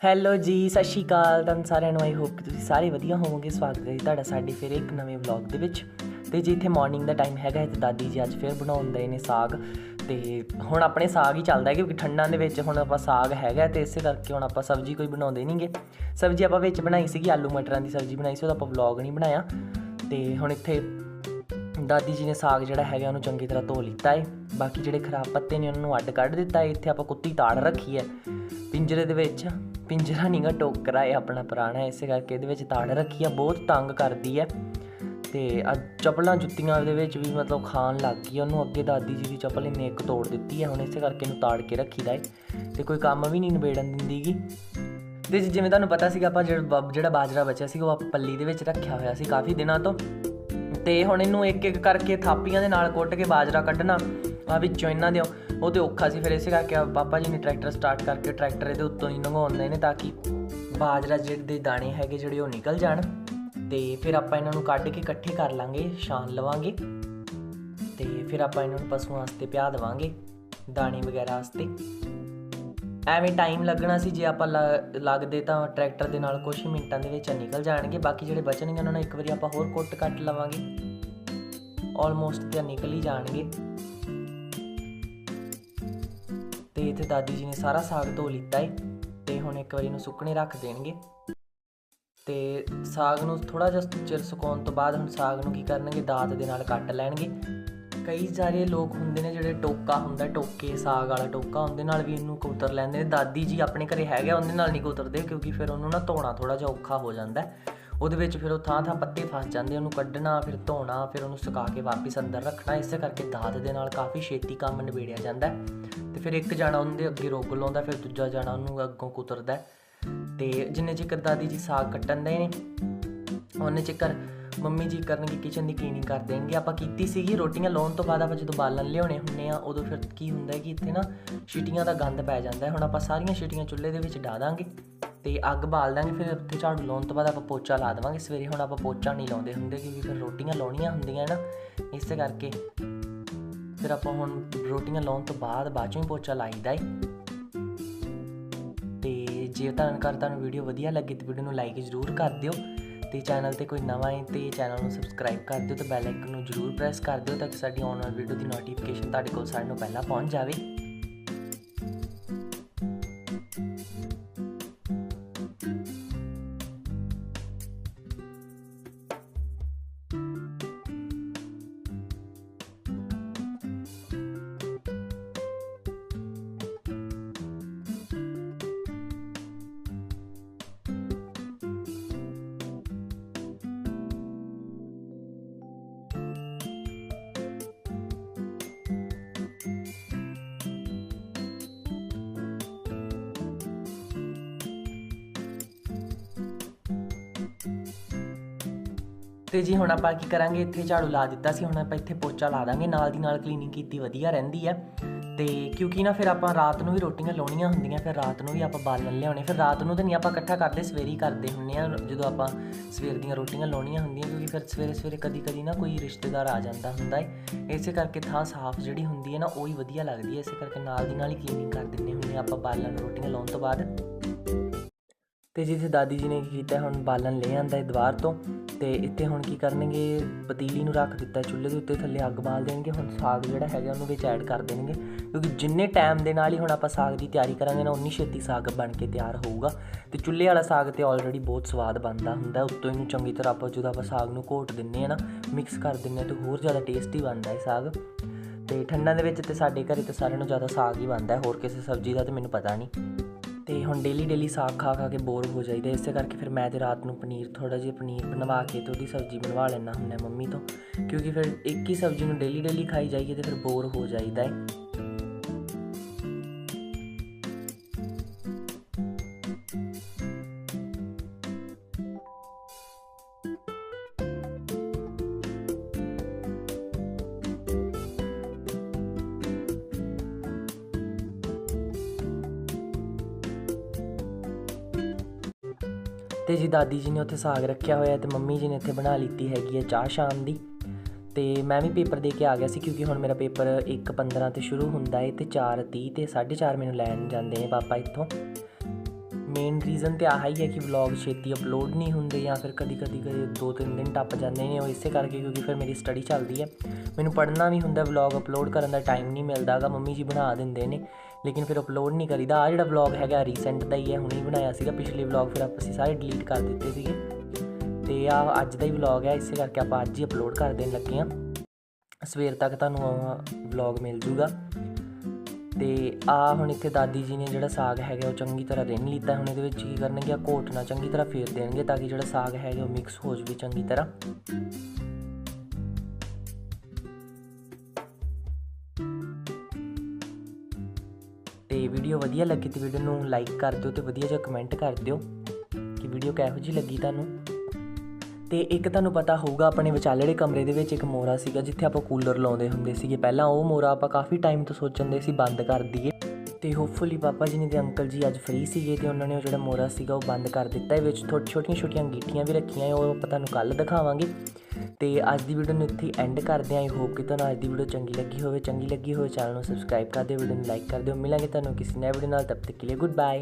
Hello ਜੀ, ਸਤਿ ਸ਼੍ਰੀ ਅਕਾਲ ਤੁਹਾਨੂੰ ਸਾਰਿਆਂ ਨੂੰ ਆਈ ਹੋਪ ਕਿ ਤੁਸੀਂ ਸਾਰੇ ਵਧੀਆ ਹੋਵੋਗੇ। ਸਵਾਗਤ ਹੈ ਜੀ ਤੁਹਾਡਾ ਸਾਡੇ ਫਿਰ ਇੱਕ ਨਵੇਂ ਵਲੌਗ ਦੇ ਵਿੱਚ। ਤੇ ਜੀ ਇੱਥੇ ਮਾਰਨਿੰਗ ਦਾ ਟਾਈਮ ਹੈਗਾ ਹੈ ਤੇ ਦਾਦੀ ਜੀ ਅੱਜ ਫਿਰ ਬਣਾਉਣ ਦੇ ਨੇ ਸਾਗ। ਤੇ ਹੁਣ ਆਪਣੇ ਸਾਗ ਹੀ ਚੱਲਦਾ ਹੈ, ਕਿਉਂਕਿ ਠੰਡਾਂ ਦੇ ਵਿੱਚ ਹੁਣ ਆਪਾਂ ਸਾਗ ਹੈਗਾ ਤੇ ਇਸੇ ਕਰਕੇ ਹੁਣ ਆਪਾਂ ਸਬਜ਼ੀ ਕੋਈ ਬਣਾਉਂਦੇ ਨਹੀਂਗੇ ਸਬਜ਼ੀ ਆਪਾਂ ਵਿੱਚ ਬਣਾਈ ਸੀਗੀ, ਆਲੂ ਮਟਰਾਂ ਦੀ ਸਬਜ਼ੀ ਬਣਾਈ ਸੀ ਉਹਦਾ ਆਪਾਂ ਵਲੌਗ ਨਹੀਂ ਬਣਾਇਆ। ਤੇ ਹੁਣ ਇੱਥੇ ਦਾਦੀ ਜੀ ਨੇ ਸਾਗ ਜਿਹੜਾ ਹੈਗਾ, ਉਹਨੂੰ ਚੰਗੀ ਤਰ੍ਹਾਂ ਧੋ ਲਿੱਤਾ ਹੈ। ਬਾਕੀ ਜਿਹੜੇ ਖਰਾਬ ਪੱਤੇ ਨੇ, ਉਹਨਾਂ ਨੂੰ ਅੱਡ ਕੱਢ ਦਿੱਤਾ ਹੈ। ਇੱਥੇ ਆਪਾਂ ਕੁੱਤੀ ਤਾੜ ਰੱਖੀ ਹੈ, ਪਿੰਜਰੇ ਦੇ ਵਿੱਚ। ਪਿੰਜਰਾ ਨਹੀਂਗਾ ਟੋਕਰਾ ਹੈ ਆਪਣਾ ਪੁਰਾਣਾ, ਇਸੇ ਕਰਕੇ ਇਹਦੇ ਵਿੱਚ ਤਾੜ ਰੱਖੀ ਆ, ਬਹੁਤ ਤੰਗ ਕਰਦੀ ਹੈ ਤੇ ਅੱਜ ਚੱਪਲਾਂ ਜੁੱਤੀਆਂ ਦੇ ਵਿੱਚ ਵੀ ਮਤਲਬ ਖਾਣ ਲੱਗ ਗਈ ਉਹਨੂੰ, ਅੱਗੇ ਦਾਦੀ ਜੀ ਦੀ ਚੱਪਲ ਇਹਨੇ ਇੱਕ ਤੋੜ ਦਿੱਤੀ ਹੈ ਹੁਣ ਇਸੇ ਕਰਕੇ ਇਹਨੂੰ ਤਾੜ ਕੇ ਰੱਖੀਦਾ ਏ। ਤੇ ਕੋਈ ਕੰਮ ਵੀ ਨਹੀਂ ਨਿਬੇੜਨ ਦਿੰਦੀਗੀ ਤੇ ਜੀ ਜਿਵੇਂ ਤੁਹਾਨੂੰ ਪਤਾ ਸੀਗਾ, ਆਪਾਂ ਜਿਹੜਾ ਜਿਹੜਾ ਬਾਜਰਾ ਬਚਿਆ ਸੀ ਉਹ ਆਪਾਂ ਪੱਲੀ ਦੇ ਵਿੱਚ ਰੱਖਿਆ ਹੋਇਆ ਸੀ ਕਾਫੀ ਦਿਨਾਂ ਤੋਂ। ਤੇ ਹੁਣ ਇਹਨੂੰ ਇੱਕ ਇੱਕ ਕਰਕੇ ਥਾਪੀਆਂ ਦੇ ਨਾਲ ਕੁੱਟ ਕੇ ਬਾਜਰਾ ਕੱਢਣਾ ਆ ਵਿੱਚੋਂ ਇਹਨਾਂ ਦੇ ਉਹ ਤੇ ਔਖਾ ਸੀ, ਫਿਰ ਇਸੇ ਕਰਕੇ ਪਾਪਾ ਜੀ ਨੇ ਟਰੈਕਟਰ ਸਟਾਰਟ ਕਰਕੇ ਟਰੈਕਟਰ ਇਹਦੇ ਉੱਤੋਂ ਹੀ ਲੰਘਾਉਂਦੇ ਨੇ ਤਾਂ ਕਿ ਬਾਜਰਾ ਜਿਹੜੇ ਦੇ ਦਾਣੇ ਹੈਗੇ ਜਿਹੜੇ ਉਹ ਨਿਕਲ ਜਾਣ ਤੇ ਫਿਰ ਆਪਾਂ ਇਹਨਾਂ ਨੂੰ ਕੱਢ ਕੇ ਇਕੱਠੇ ਕਰ ਲਾਂਗੇ, ਛਾਣ ਲਵਾਂਗੇ ਤੇ ਫਿਰ ਆਪਾਂ ਇਹਨਾਂ ਨੂੰ ਪਸ਼ੂਆਂ ਵਾਸਤੇ ਪਿਆ ਦੇਵਾਂਗੇ ਦਾਣੇ ਵਗੈਰਾ ਵਾਸਤੇ। ਐਵੇਂ ਟਾਈਮ ਲੱਗਣਾ ਸੀ, ਜੇ ਆਪਾਂ ਲ- ਲੱਗਦੇ ਤਾਂ ਟਰੈਕਟਰ ਦੇ ਨਾਲ ਕੁਝ ਹੀ ਮਿੰਟਾਂ ਦੇ ਵਿੱਚ ਨਿਕਲ ਜਾਣਗੇ, ਬਾਕੀ ਜਿਹੜੇ ਬਚਣਗੇ ਉਹਨਾਂ ਨੂੰ ਇੱਕ ਵਾਰੀ ਆਪਾਂ ਹੋਰ ਕੁੱਟ ਕੱਟ ਲਵਾਂਗੇ। ਆਲਮੋਸਟ ਤੇ ਨਿਕਲ ਹੀ ਜਾਣਗੇ। ਇੱਥੇ ਦਾਦੀ ਜੀ ਨੇ ਸਾਰਾ ਸਾਗ ਧੋ ਲਿੱਤਾ ਹੈ ਤੇ ਹੁਣ ਇੱਕ ਵਾਰੀ ਇਹਨੂੰ ਸੁੱਕਣੇ ਰੱਖ ਦੇਣਗੇ। ਤੇ ਸਾਗ ਨੂੰ ਥੋੜਾ ਜਿਹਾ ਚਿਰ ਸੁਕਾਉਣ ਤੋਂ ਬਾਅਦ ਹੁਣ ਸਾਗ ਨੂੰ ਕੀ ਕਰਨਗੇ? ਦਾਤ ਦੇ ਨਾਲ ਕੱਟ ਲੈਣਗੇ। ਕਈ ਸਾਰੇ ਲੋਕ ਹੁੰਦੇ ਨੇ ਜਿਹੜੇ ਟੋਕਾ ਹੁੰਦਾ ਟੋਕੇ, ਸਾਗ ਵਾਲਾ ਟੋਕਾ, ਉਹਦੇ ਨਾਲ ਵੀ ਇਹਨੂੰ ਕੁਤਰ ਲੈਂਦੇ ਨੇ। ਦਾਦੀ ਜੀ ਆਪਣੇ ਘਰੇ ਹੈਗਾ ਉਹਦੇ ਨਾਲ ਨਹੀਂ ਕੁਤਰਦੇ ਕਿਉਂਕਿ ਫਿਰ ਉਹਨੂੰ ਨਾ ਧੋਣਾ ਥੋੜਾ ਜਿਹਾ ਔਖਾ ਹੋ ਜਾਂਦਾ ਉਹਦੇ ਵਿੱਚ ਫਿਰ ਉਹ ਥਾਂ ਥਾਂ ਪੱਤੇ ਫਸ ਜਾਂਦੇ ਉਹਨੂੰ ਕੱਢਣਾ, ਫਿਰ ਧੋਣਾ, ਫਿਰ ਉਹਨੂੰ ਸੁਕਾ ਕੇ ਵਾਪਸ ਅੰਦਰ ਰੱਖਣਾ, ਇਸੇ ਕਰਕੇ ਦਾਤ ਦੇ ਨਾਲ ਕਾਫੀ ਛੇਤੀ ਕੰਮ ਨਿਬੇੜਿਆ ਜਾਂਦਾ ਹੈ। ਤੇ ਫਿਰ ਇੱਕ ਜਾਣਾ ਉਹਦੇ ਅੱਗੇ ਰੋਕ ਲਾਉਂਦਾ, ਫਿਰ ਦੂਜਾ ਜਾਣਾ ਉਹਨੂੰ ਅੱਗੋਂ ਕੁਤਰਦਾ ਹੈ। ਤੇ ਜਿੰਨੇ ਚਿਕਰ ਦਾਦੀ ਜੀ ਸਾਗ ਕੱਟਣ ਦੇ ਨੇ, ਉਹਨੇ ਚਿਕਰ ਮੰਮੀ ਜੀ ਕਰਨਗੇ, ਕਿਚਨ ਦੀ ਕਲੀਨਿੰਗ ਕਰ ਦੇਣਗੇ ਆਪਾਂ ਕੀਤੀ ਸੀਗੀ, ਰੋਟੀਆਂ ਲਾਉਣ ਤੋਂ ਬਾਅਦ ਆਪਾਂ ਜਦੋਂ ਬਾਲਣ ਲਿਆਉਣੇ ਹੁੰਨੇ ਆ, ਉਦੋਂ ਫਿਰ ਕੀ ਹੁੰਦਾ ਕਿ ਇੱਥੇ ਨਾ ਛਿਟੀਆਂ ਦਾ ਗੰਦ ਪੈ ਜਾਂਦਾ ਹੁਣ ਆਪਾਂ ਸਾਰੀਆਂ ਛਿਟੀਆਂ ਚੁੱਲ੍ਹੇ ਦੇ ਵਿੱਚ ਡਾ ਦਾਂਗੇ ਤੇ ਅੱਗ ਬਾਲ ਦਾਂਗੇ, ਫਿਰ ਉੱਥੇ ਝਾੜੂ ਲਾਉਣ ਤੋਂ ਬਾਅਦ ਆਪਾਂ ਪੋਚਾ ਲਾ ਦੇਵਾਂਗੇ। ਸਵੇਰੇ ਹੁਣ ਆਪਾਂ ਪੋਚਾ ਨਹੀਂ ਲਾਉਂਦੇ ਹੁੰਦੇ ਕਿਉਂਕਿ ਫਿਰ ਰੋਟੀਆਂ ਲਾਉਣੀਆਂ ਹੁੰਦੀਆਂ ਨਾ, ਇਸੇ ਕਰਕੇ। ਫਿਰ ਆਪਾਂ ਹੁਣ ਰੋਟੀਆਂ ਲਾਉਣ ਤੋਂ ਬਾਅਦ ਬਾਅਦ ਚੋਂ ਹੀ ਪੋਚਾ ਲਾਈਦਾ ਏ। ਤੇ ਜੇ ਤੁਹਾਨੂੰ ਕਰ ਤੁਹਾਨੂੰ ਵੀਡੀਓ ਵਧੀਆ ਲੱਗੀ ਤਾਂ ਵੀਡੀਓ ਨੂੰ ਲਾਈਕ ਜ਼ਰੂਰ ਕਰ ਦਿਓ ਤੇ ਚੈਨਲ ਤੇ ਕੋਈ ਨਵਾਂ ਹੈ ਤੇ ਚੈਨਲ ਨੂੰ ਸਬਸਕ੍ਰਾਈਬ ਕਰ ਦਿਓ ਤੇ ਬੈਲ ਆਈਕਨ ਨੂੰ ਜ਼ਰੂਰ ਪ੍ਰੈਸ ਕਰ ਦਿਓ ਤਾਂ ਕਿ ਸਾਡੀ ਆਉਣ ਵਾਲੀ ਵੀਡੀਓ ਦੀ ਨੋਟੀਫਿਕੇਸ਼ਨ ਤੁਹਾਡੇ ਕੋਲ ਸਾਰਿਆਂ ਨੂੰ ਪਹਿਲਾਂ ਪਹੁੰਚ ਜਾਵੇ। ਤੇ ਜੀ ਹੁਣ ਆਪਾਂ ਕੀ ਕਰਾਂਗੇ, ਇੱਥੇ ਝਾੜੂ ਲਾ ਦਿੱਤਾ ਸੀ, ਹੁਣ ਆਪਾਂ ਇੱਥੇ ਪੋਚਾ ਲਾ ਦਾਂਗੇ, ਨਾਲ ਦੀ ਨਾਲ ਕਲੀਨਿੰਗ ਕੀਤੀ ਵਧੀਆ ਰਹਿੰਦੀ ਹੈ ਤੇ ਕਿਉਂਕਿ ਨਾ ਫਿਰ ਆਪਾਂ ਰਾਤ ਨੂੰ ਵੀ ਰੋਟੀਆਂ ਲਾਉਣੀਆਂ ਹੁੰਦੀਆਂ, ਫਿਰ ਰਾਤ ਨੂੰ ਵੀ ਆਪਾਂ ਬਾਲਣ ਲਿਆਉਣੇ, ਫਿਰ ਰਾਤ ਨੂੰ ਤਾਂ ਨਹੀਂ ਆਪਾਂ ਇਕੱਠਾ ਕਰਦੇ, ਸਵੇਰੇ ਹੀ ਕਰਦੇ ਹੁੰਨੇ ਆ, ਜਦੋਂ ਆਪਾਂ ਸਵੇਰ ਦੀਆਂ ਰੋਟੀਆਂ ਲਾਉਣੀਆਂ ਹੁੰਦੀਆਂ, ਕਿਉਂਕਿ ਫਿਰ ਸਵੇਰੇ ਸਵੇਰੇ ਕਦੀ ਕਦੀ ਨਾ ਕੋਈ ਰਿਸ਼ਤੇਦਾਰ ਆ ਜਾਂਦਾ ਹੁੰਦਾ ਹੈ ਇਸੇ ਕਰਕੇ ਥਾਂ ਸਾਫ਼ ਜਿਹੜੀ ਹੁੰਦੀ ਹੈ ਨਾ, ਉਹ ਹੀ ਵਧੀਆ ਲੱਗਦੀ ਹੈ ਇਸੇ ਕਰਕੇ ਨਾਲ ਦੀ ਨਾਲ ਹੀ ਕਲੀਨਿੰਗ ਕਰ ਦਿੰਨੇ ਹੁੰਨੇ ਆ ਆਪਾਂ ਬਾਲਣ ਰੋਟੀਆਂ ਲਾਉਣ ਤੋਂ ਬਾਅਦ। ਤੇ ਜਿੱਥੇ ਦਾਦੀ ਜੀ ਨੇ ਕੀ ਕੀਤਾ, ਹੁਣ ਬਾਲਣ ਲੈ ਆਂਦਾ ਹੈ ਦੀਵਾਰ ਤੋਂ। ਤੇ ਇੱਥੇ ਹੁਣ ਕੀ ਕਰਨਗੇ? ਪਤੀਲੀ ਨੂੰ ਰੱਖ ਦਿੱਤਾ ਚੁੱਲ੍ਹੇ ਦੇ ਉੱਤੇ, ਥੱਲੇ ਅੱਗ ਬਾਲ ਦੇਣਗੇ। ਹੁਣ ਸਾਗ ਜਿਹੜਾ ਹੈਗਾ ਉਹਨੂੰ ਵਿੱਚ ਐਡ ਕਰ ਦੇਣਗੇ। ਕਿਉਂਕਿ ਜਿੰਨੇ ਟਾਈਮ ਦੇ ਨਾਲ ਹੀ ਹੁਣ ਆਪਾਂ ਸਾਗ ਦੀ ਤਿਆਰੀ ਕਰਾਂਗੇ ਨਾ ਉਨੀ ਛੇਤੀ ਸਾਗ ਬਣ ਕੇ ਤਿਆਰ ਹੋਊਗਾ। ਤੇ ਚੁੱਲ੍ਹੇ ਵਾਲਾ ਸਾਗ ਤੇ ਆਲਰੇਡੀ ਬਹੁਤ ਸਵਾਦ ਬਣਦਾ ਹੁੰਦਾ। ਉੱਤੋਂ ਇਹਨੂੰ ਚੰਗੀ ਤਰ੍ਹਾਂ ਆਪਾਂ ਜਦੋਂ ਆਪਾਂ ਸਾਗ ਨੂੰ ਘੋਟ ਦਿੰਨੇ ਆ ਨਾ ਮਿਕਸ ਕਰ ਦਿੰਨੇ ਆ ਤੇ ਹੋਰ ਜ਼ਿਆਦਾ ਟੇਸਟੀ ਬਣਦਾ ਹੈ ਸਾਗ। ਤੇ ਠੰਡਾਂ ਦੇ ਵਿੱਚ ਤੇ ਸਾਡੇ ਘਰੇ ਤੇ ਸਾਰਿਆਂ ਨੂੰ ਜ਼ਿਆਦਾ ਸਾਗ ਹੀ ਬਣਦਾ। ਹੋਰ ਕਿਸੇ ਸਬਜ਼ੀ ਦਾ ਤੇ ਮੈਨੂੰ ਪਤਾ ਨਹੀਂ। ਤੇ ਹੁਣ ਡੇਲੀ ਡੇਲੀ ਸਾਗ ਖਾ ਖਾ ਕੇ ਬੋਰ ਹੋ ਜਾਈਦਾ, ਇਸੇ ਕਰਕੇ ਫਿਰ ਮੈਂ ਤੇ ਰਾਤ ਨੂੰ ਪਨੀਰ ਥੋੜਾ ਜਿਹਾ ਪਨੀਰ ਬਣਵਾ ਕੇ ਤੇ ਉਹਦੀ ਸਬਜ਼ੀ ਬਣਵਾ ਲੈਣਾ ਹੁੰਦਾ ਮੰਮੀ ਤੋਂ, ਕਿਉਂਕਿ ਫਿਰ ਇੱਕ ਹੀ ਸਬਜ਼ੀ ਨੂੰ ਡੇਲੀ ਡੇਲੀ ਖਾਈ ਜਾਈਏ ਤੇ ਫਿਰ ਬੋਰ ਹੋ ਜਾਈਦਾ ਹੈ। ਤੇ ਜੀ ਦਾਦੀ ਜੀ ਨੇ ਉੱਥੇ ਸਾਗ ਰੱਖਿਆ ਹੋਇਆ ਤੇ ਮੰਮੀ ਜੀ ਨੇ ਇੱਥੇ ਬਣਾ ਲਿੱਤੀ ਹੈਗੀ ਹੈ ਚਾਹ ਸ਼ਾਮ ਦੀ। ਤੇ ਮੈਂ ਵੀ ਪੇਪਰ ਦੇ ਕੇ ਆ ਗਿਆ ਸੀ ਕਿਉਂਕਿ ਹੁਣ ਮੇਰਾ ਪੇਪਰ 1:15 ਤੇ ਸ਼ੁਰੂ ਹੁੰਦਾ ਹੈ ਤੇ 4:30 ਤੇ 4:30 ਮੈਨੂੰ ਲੈਣ ਜਾਂਦੇ ਨੇ ਪਾਪਾ ਇੱਥੋਂ। ਮੇਨ ਰੀਜ਼ਨ ਤੇ ਆਹ ਹੀ ਹੈ ਕਿ ਵਲੌਗ ਛੇਤੀ ਅਪਲੋਡ ਨਹੀਂ ਹੁੰਦੇ ਜਾਂ ਫਿਰ ਕਦੀ ਕਦੀ ਕਦੇ ਦੋ ਤਿੰਨ ਦਿਨ ਟੱਪ ਜਾਂਦੇ ਨੇ ਉਹ ਇਸੇ ਕਰਕੇ ਕਿਉਂਕਿ ਫਿਰ ਮੇਰੀ ਸਟੱਡੀ ਚੱਲਦੀ ਹੈ। ਮੈਨੂੰ ਪੜ੍ਹਨਾ ਵੀ ਹੁੰਦਾ ਵਲੌਗ ਅਪਲੋਡ ਕਰਨ ਦਾ ਟਾਈਮ ਨਹੀਂ ਮਿਲਦਾਗਾ ਮੰਮੀ ਜੀ ਬਣਾ ਦਿੰਦੇ ਨੇ, ਲੇਕਿਨ ਫਿਰ ਅਪਲੋਡ ਨਹੀਂ ਕਰੀਦਾ। ਆ ਜਿਹੜਾ ਵਲੌਗ ਹੈਗਾ ਰੀਸੈਂਟ ਦਾ ਹੀ ਹੈ, ਹੁਣੇ ਬਣਾਇਆ ਸੀਗਾ, ਪਿਛਲੇ ਵਲੌਗ ਫਿਰ ਆਪਾਂ ਅਸੀਂ ਸਾਰੇ ਡਿਲੀਟ ਕਰ ਦਿੱਤੇ ਸੀਗੇ। ਤੇ ਆ ਅੱਜ ਦਾ ਹੀ ਵਲੌਗ ਹੈ, ਇਸੇ ਕਰਕੇ ਆਪਾਂ ਅੱਜ ਹੀ ਅਪਲੋਡ ਕਰ ਦੇਣ ਲੱਗੇ ਆ ਸਵੇਰ ਤੱਕ ਤੁਹਾਨੂੰ ਵਲੌਗ ਮਿਲ ਜੂਗਾ। ਤੇ ਆ ਹੁਣ ਇੱਥੇ ਦਾਦੀ ਜੀ ਨੇ ਜਿਹੜਾ ਸਾਗ ਹੈਗਾ ਉਹ ਚੰਗੀ ਤਰ੍ਹਾਂ ਰਿੰਨ ਲਿੱਤਾ ਹੁਣ ਇਹਦੇ ਵਿੱਚ ਕੀ ਕਰਨਗੇ, ਆ ਘੋਟ ਨਾਲ ਚੰਗੀ ਤਰ੍ਹਾਂ ਫੇਰ ਦੇਣਗੇ ਤਾਂ ਕਿ ਜਿਹੜਾ ਸਾਗ ਹੈਗਾ ਉਹ ਮਿਕਸ ਹੋ ਜਾਵੇ ਚੰਗੀ ਤਰ੍ਹਾਂ। ਤੇ ਵੀਡੀਓ ਵਧੀਆ ਲੱਗੀ ਤੇ ਵੀਡੀਓ ਨੂੰ ਲਾਈਕ ਕਰ ਦਿਓ ਤੇ ਵਧੀਆ ਜਿਹਾ ਕਮੈਂਟ ਕਰ ਦਿਓ ਕਿ ਵੀਡੀਓ ਕਿਹੋ ਜਿਹੀ ਲੱਗੀ ਤੁਹਾਨੂੰ। ਤੇ ਇੱਕ ਤੁਹਾਨੂੰ ਪਤਾ ਹੋਊਗਾ, ਆਪਣੇ ਵਿਚਾਲੜੇ ਕਮਰੇ ਦੇ ਵਿੱਚ ਇੱਕ ਮੋਰਾ ਸੀਗਾ, ਜਿੱਥੇ ਆਪਾਂ ਕੂਲਰ ਲਾਉਂਦੇ ਹੁੰਦੇ ਸੀਗੇ। ਪਹਿਲਾਂ ਉਹ ਮੋਰਾ ਆਪਾਂ ਕਾਫੀ ਟਾਈਮ ਤੋਂ ਸੋਚਣਦੇ ਸੀ, ਬੰਦ ਕਰ ਦਈਏ। ਤੇ ਹੋਪਫੁਲੀ ਪਾਪਾ ਜੀ ਨੇ ਤੇ ਅੰਕਲ ਜੀ ਅੱਜ ਫ੍ਰੀ ਸੀਗੇ ਤੇ ਉਹਨਾਂ ਨੇ ਉਹ ਜਿਹੜਾ ਮੋਰਾ ਸੀਗਾ ਉਹ ਬੰਦ ਕਰ ਦਿੱਤਾ ਹੈ, ਵਿੱਚ ਥੋੜੀ ਛੋਟੀਆਂ ਛੋਟੀਆਂ ਗੀਟੀਆਂ ਵੀ ਰੱਖੀਆਂ ਉਹ ਆਪਾਂ ਤੁਹਾਨੂੰ ਕੱਲ ਦਿਖਾਵਾਂਗੇ। ਤੇ ਅੱਜ ਦੀ ਵੀਡੀਓ ਨੂੰ ਇੱਥੇ ਐਂਡ ਕਰਦੇ ਆਂ ਆਈ ਹੋਪ ਕਿ ਤੁਹਾਨੂੰ ਅੱਜ ਦੀ ਵੀਡੀਓ ਚੰਗੀ ਲੱਗੀ ਹੋਵੇ। ਚੰਗੀ ਲੱਗੀ ਹੋਵੇ ਚੈਨਲ ਨੂੰ ਸਬਸਕ੍ਰਾਈਬ ਕਰ ਦਿਓ ਵੀਡੀਓ ਨੂੰ ਲਾਈਕ ਕਰ ਦਿਓ। ਮਿਲਾਂਗੇ ਤੁਹਾਨੂੰ ਕਿਸੇ ਨਵੇਂ ਵੀਡੀਓ ਨਾਲ, ਤਬ ਤੱਕ ਲਈ ਗੁੱਡ ਬਾਏ